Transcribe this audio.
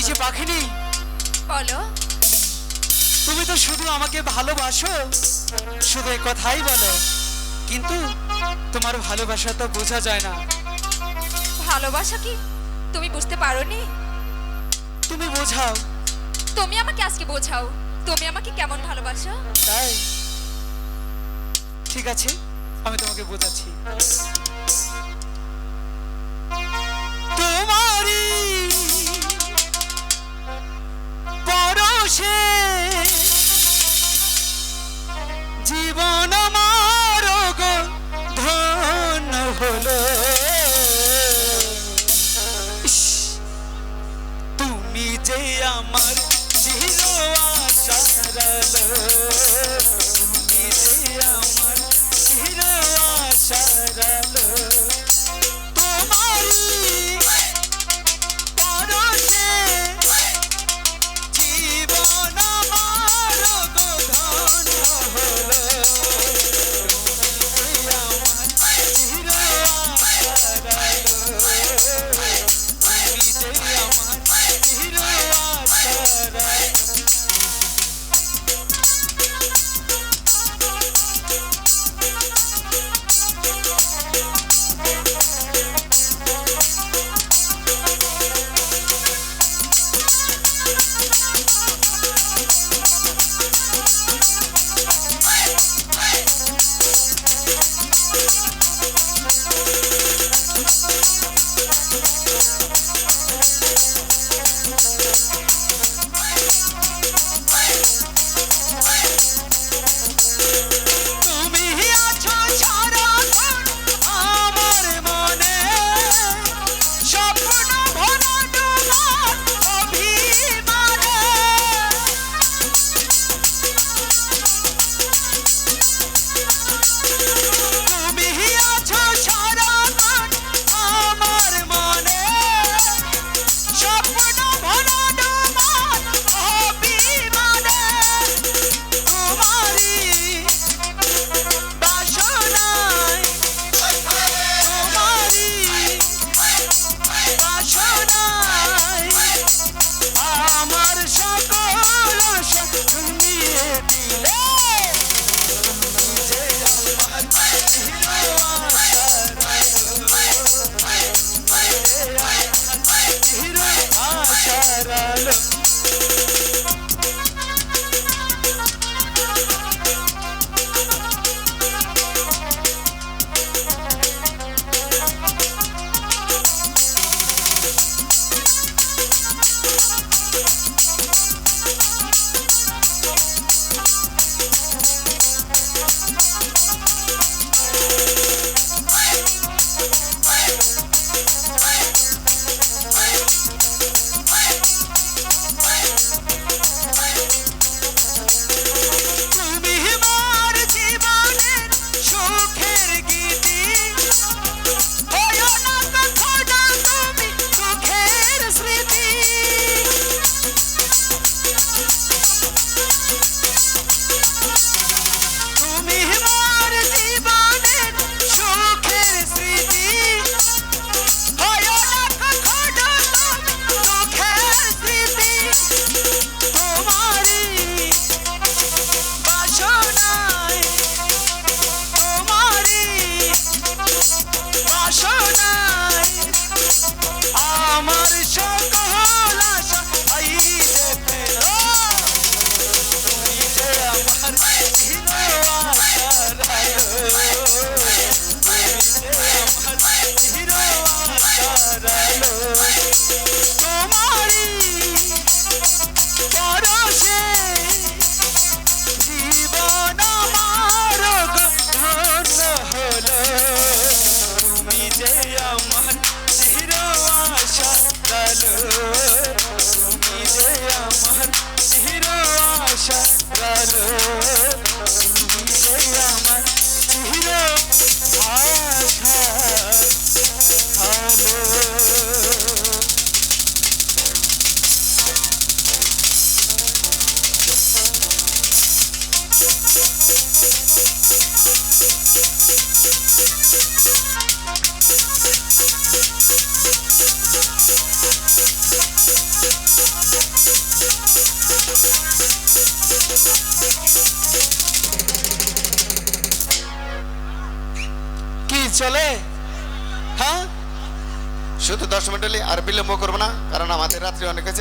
এই যে পাখিনি। বলো। তুমি তো শুধু আমাকে ভালোবাসো শুধু এই কথাই বলো। কিন্তু তোমার ভালোবাসা তো বোঝা যায় না। ভালোবাসা কি? তুমি বুঝতে পারোনি? তুমি বোঝাও। তুমি আমাকে আজকে বোঝাও। তুমি আমাকে কেমন ভালোবাসো? তাই? ঠিক আছে আমি তোমাকে বোঝাচ্ছি। আমার চির আশার চলে? হ্যাঁ? শুধু দশ মিনিট আর বিলম্ব করব না কারণ আমাদের রাত্রি অনেক হয়েছে।